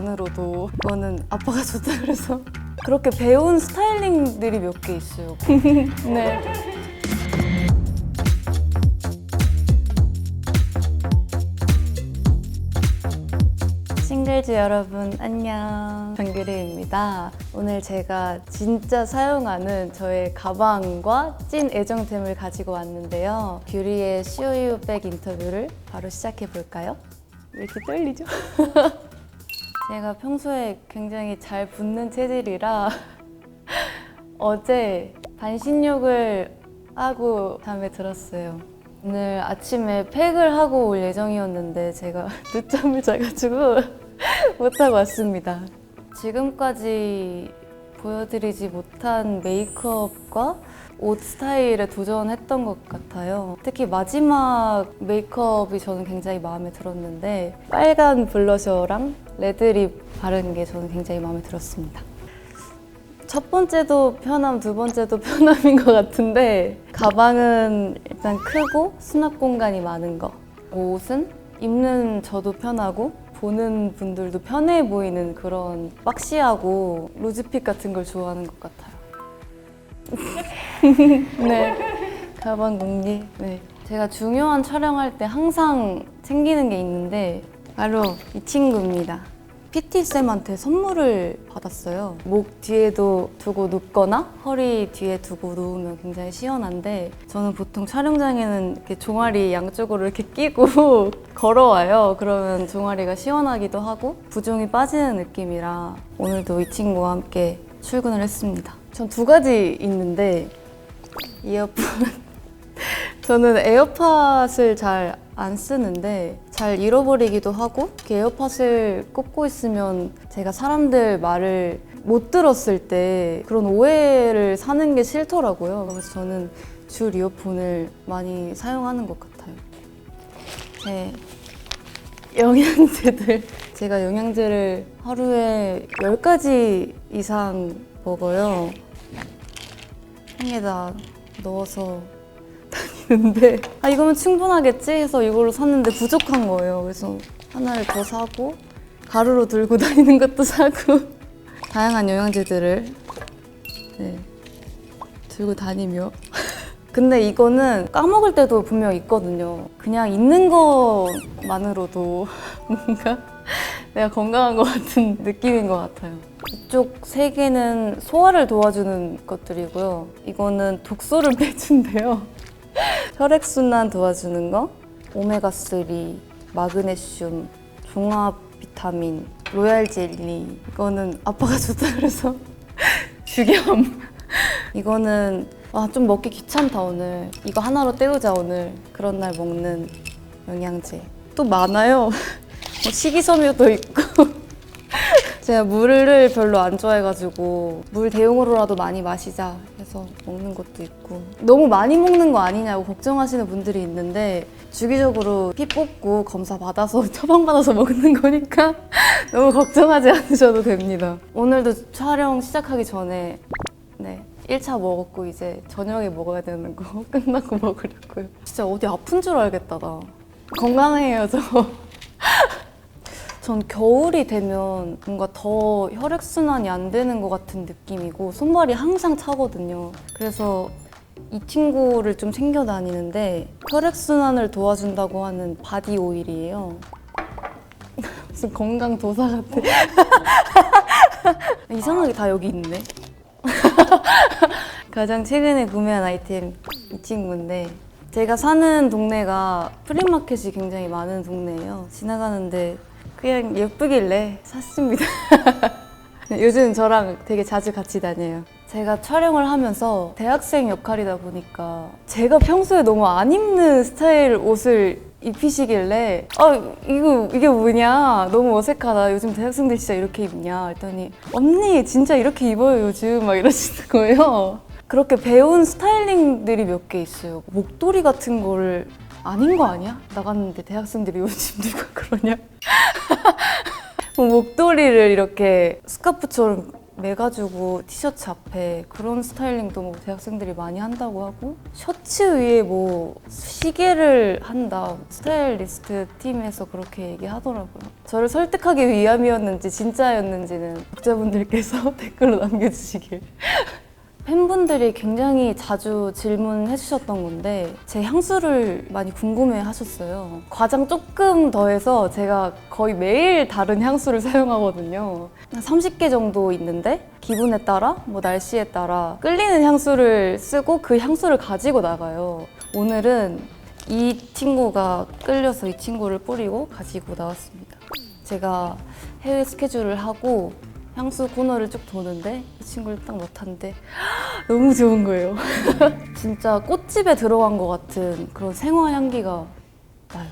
것만으로도 이거는 아빠가 좋다 그래서 그렇게 배운 스타일링들이 몇 개 있어요. 네. 싱글즈 여러분 안녕 정규리입니다 오늘 제가 진짜 사용하는 저의 가방과 찐 애정템을 가지고 왔는데요 규리의 COU 백 인터뷰를 바로 시작해 볼까요? 왜 이렇게 떨리죠? 제가 평소에 굉장히 잘 붙는 체질이라 어제 반신욕을 하고 잠에 들었어요. 오늘 아침에 팩을 하고 올 예정이었는데 제가 늦잠을 자가지고 못하고 왔습니다. 지금까지 보여드리지 못한 메이크업과 옷 스타일에 도전했던 것 같아요. 특히 마지막 메이크업이 저는 굉장히 마음에 들었는데 빨간 블러셔랑 레드립 바른 게 저는 굉장히 마음에 들었습니다. 첫 번째도 편함, 두 번째도 편함인 것 같은데 가방은 일단 크고 수납 공간이 많은 거. 옷은 입는 저도 편하고 보는 분들도 편해 보이는 그런 박시하고 루즈핏 같은 걸 좋아하는 것 같아요. 네, 가방 공개. 네, 제가 중요한 촬영할 때 항상 챙기는 게 있는데 바로 이 친구입니다. PT 쌤한테 선물을 받았어요. 목 뒤에도 두고 눕거나 허리 뒤에 두고 누우면 굉장히 시원한데 저는 보통 촬영장에는 이렇게 종아리 양쪽으로 이렇게 끼고 걸어와요. 그러면 종아리가 시원하기도 하고 부종이 빠지는 느낌이라 오늘도 이 친구와 함께 출근을 했습니다. 전 두 가지 있는데 이어폰 저는 에어팟을 잘 안 쓰는데 잘 잃어버리기도 하고 에어팟을 꽂고 있으면 제가 사람들 말을 못 들었을 때 그런 오해를 사는 게 싫더라고요. 그래서 저는 줄 이어폰을 많이 사용하는 것 같아요. 제 영양제들 제가 영양제를 하루에 10가지 이상 먹어요. 통에다 넣어서 다니는데 아 이거면 충분하겠지 해서 이걸로 샀는데 부족한 거예요. 그래서 하나를 더 사고 가루로 들고 다니는 것도 사고 다양한 영양제들을 네, 들고 다니며 근데 이거는 까먹을 때도 분명 있거든요. 그냥 있는 것만으로도 뭔가 내가 건강한 것 같은 느낌인 것 같아요. 이쪽 세 개는 소화를 도와주는 것들이고요. 이거는 독소를 빼준대요. 혈액순환 도와주는 거, 오메가3, 마그네슘, 종합 비타민, 로얄 젤리. 이거는 아빠가 좋다 그래서 주겸. 이거는 아, 좀 먹기 귀찮다 오늘. 이거 하나로 때우자 오늘. 그런 날 먹는 영양제. 또 많아요. 뭐 식이섬유도 있고. 제가 물을 별로 안 좋아해가지고 물 대용으로라도 많이 마시자 해서 먹는 것도 있고 너무 많이 먹는 거 아니냐고 걱정하시는 분들이 있는데 주기적으로 피 뽑고 검사 받아서 처방 받아서 먹는 거니까 너무 걱정하지 않으셔도 됩니다. 오늘도 촬영 시작하기 전에 네 1차 먹었고 이제 저녁에 먹어야 되는 거 끝나고 먹으려고요. 진짜 어디 아픈 줄 알겠다 나. 건강해요 저. 전 겨울이 되면 뭔가 더 혈액순환이 안 되는 것 같은 느낌이고 손발이 항상 차거든요. 그래서 이 친구를 좀 챙겨 다니는데 혈액순환을 도와준다고 하는 바디 오일이에요. 무슨 건강 도사 같아. 이상하게 다 여기 있네. 가장 최근에 구매한 아이템 이 친구인데 제가 사는 동네가 프리마켓이 굉장히 많은 동네예요. 지나가는데 그냥 예쁘길래 샀습니다. 요즘 저랑 되게 자주 같이 다녀요. 제가 촬영을 하면서 대학생 역할이다 보니까 제가 평소에 너무 안 입는 스타일 옷을 입히시길래 아 이거 이게 뭐냐? 너무 어색하다. 요즘 대학생들 진짜 이렇게 입냐? 했더니 언니 진짜 이렇게 입어요 요즘? 막 이러시는 거예요. 그렇게 배운 스타일링들이 몇 개 있어요. 목도리 같은 거를 아닌 거 아니야? 나갔는데 대학생들이 요즘 누가 그러냐 뭐 목도리를 이렇게 스카프처럼 매가지고 티셔츠 앞에 그런 스타일링도 뭐 대학생들이 많이 한다고 하고 셔츠 위에 뭐 시계를 한다 스타일리스트 팀에서 그렇게 얘기하더라고요. 저를 설득하기 위함이었는지 진짜였는지는 독자분들께서 댓글로 남겨주시길. 팬분들이 굉장히 자주 질문해 주셨던 건데 제 향수를 많이 궁금해 하셨어요. 과장 조금 더해서 제가 거의 매일 다른 향수를 사용하거든요. 한 30개 정도 있는데 기분에 따라 뭐 날씨에 따라 끌리는 향수를 쓰고 그 향수를 가지고 나가요. 오늘은 이 친구가 끌려서 이 친구를 뿌리고 가지고 나왔습니다. 제가 해외 스케줄을 하고 향수 코너를 쭉 도는데 이 친구를 딱 맡았는데 너무 좋은 거예요. 진짜 꽃집에 들어간 것 같은 그런 생화 향기가 나요.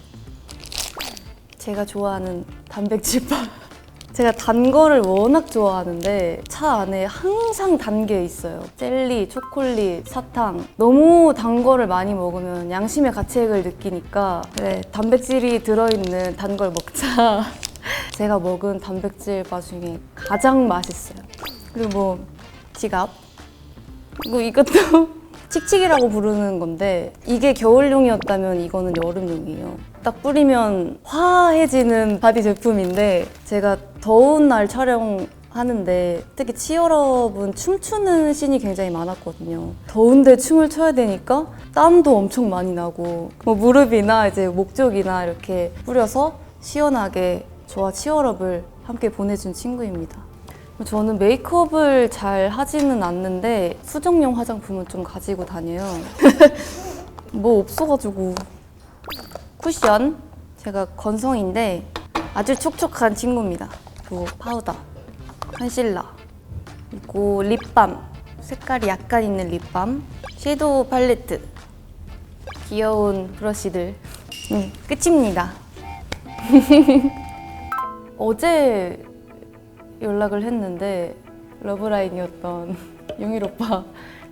제가 좋아하는 단백질바. 제가 단 거를 워낙 좋아하는데 차 안에 항상 단 게 있어요. 젤리, 초콜릿, 사탕. 너무 단 거를 많이 먹으면 양심의 가책을 느끼니까 그래 단백질이 들어있는 단 걸 먹자. 제가 먹은 단백질 바 중에 가장 맛있어요. 그리고 뭐 지갑. 뭐 이것도 칙칙이라고 부르는 건데 이게 겨울용이었다면 이거는 여름용이에요. 딱 뿌리면 화해지는 바디 제품인데 제가 더운 날 촬영 하는데 특히 치어럽은 춤추는 씬이 굉장히 많았거든요. 더운데 춤을 춰야 되니까 땀도 엄청 많이 나고 뭐 무릎이나 이제 목 쪽이나 이렇게 뿌려서 시원하게 저와 치어럽을 함께 보내준 친구입니다. 저는 메이크업을 잘 하지는 않는데 수정용 화장품은 좀 가지고 다녀요. 뭐 없어가지고 쿠션 제가 건성인데 아주 촉촉한 친구입니다. 그리고 파우더, 컨실러, 그리고 립밤 색깔이 약간 있는 립밤, 섀도우 팔레트, 귀여운 브러쉬들. 음, 끝입니다. 어제 연락을 했는데 러브라인이었던 용일 오빠,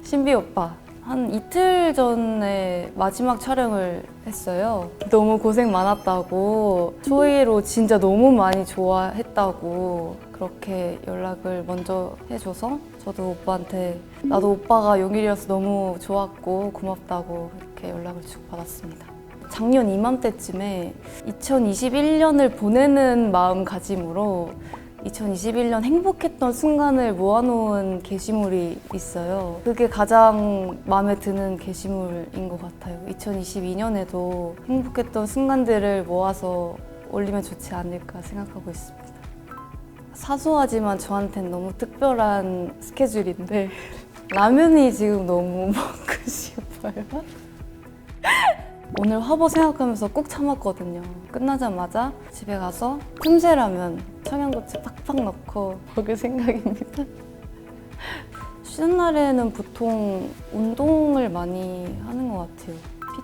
신비 오빠 한 이틀 전에 마지막 촬영을 했어요. 너무 고생 많았다고 초이로 진짜 너무 많이 좋아했다고 그렇게 연락을 먼저 해줘서 저도 오빠한테 나도 오빠가 용일이어서 너무 좋았고 고맙다고 이렇게 연락을 주고받았습니다. 작년 이맘때쯤에 2021년을 보내는 마음가짐으로 2021년 행복했던 순간을 모아놓은 게시물이 있어요. 그게 가장 마음에 드는 게시물인 것 같아요. 2022년에도 행복했던 순간들을 모아서 올리면 좋지 않을까 생각하고 있습니다. 사소하지만 저한테는 너무 특별한 스케줄인데 라면이 지금 너무 먹고 싶어요. 오늘 화보 생각하면서 꾹 참았거든요. 끝나자마자 집에 가서 틈새라면 청양고추 팍팍 넣고 먹을 생각입니다. 쉬는 날에는 보통 운동을 많이 하는 것 같아요.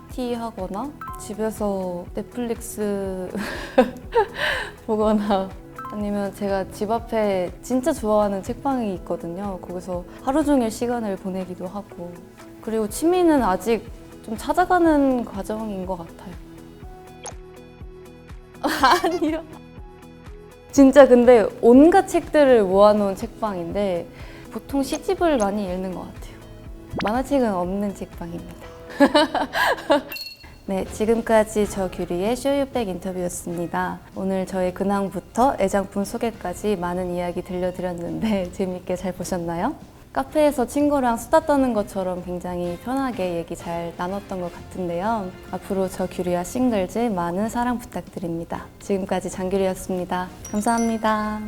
PT 하거나 집에서 넷플릭스 보거나 아니면 제가 집 앞에 진짜 좋아하는 책방이 있거든요. 거기서 하루 종일 시간을 보내기도 하고 그리고 취미는 아직 좀 찾아가는 과정인 것 같아요. 아니요. 진짜 근데 온갖 책들을 모아놓은 책방인데 보통 시집을 많이 읽는 것 같아요. 만화책은 없는 책방입니다. 네, 지금까지 저 규리의 쇼유백 인터뷰였습니다. 오늘 저의 근황부터 애장품 소개까지 많은 이야기 들려드렸는데 재밌게 잘 보셨나요? 카페에서 친구랑 수다 떠는 것처럼 굉장히 편하게 얘기 잘 나눴던 것 같은데요. 앞으로 저 규리와 싱글즈 많은 사랑 부탁드립니다. 지금까지 장규리였습니다. 감사합니다.